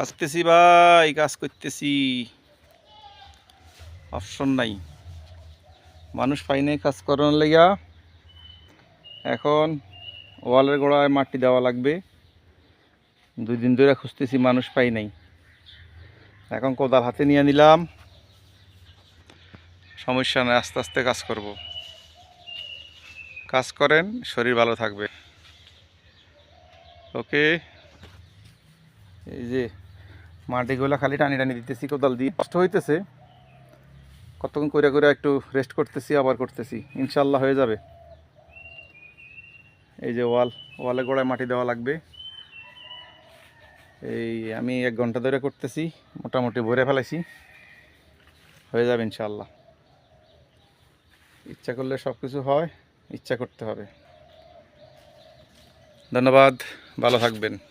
কাজতেছি ভাই, কাজ করতেছি। অপশন নাই। মানুষ পাই নাই কাজ করানোর লেগা এখন ওয়ালের গোড়ায় মাটি দেওয়া লাগবে। দুই দিন ধরে খুঁজতেছি, মানুষ পাই নাই। এখন কোদাল হাতে নিয়ে নিলাম। সমস্যা নয় আস্তে আস্তে কাজ করব। কাজ করেন, শরীর ভালো থাকবে। ওকে। এই যে মাটিগুলো খালি টানি টানি দিতেছি, কোদাল দিয়ে। কষ্ট হইতেছে। কতক্ষণ করে করে একটু রেস্ট করতেছি, আবার করতেছি। ইনশাল্লাহ হয়ে যাবে। এই যে ওয়াল, ওয়ালে গোড়ায় মাটি দেওয়া লাগবে। এই আমি এক ঘণ্টা ধরে করতেছি, মোটামুটি ভরে ফেলাইছি। হয়ে যাবে ইনশাল্লাহ ইচ্ছা করলে সব কিছু হয়, ইচ্ছা করতে হবে। ধন্যবাদ, ভালো থাকবেন।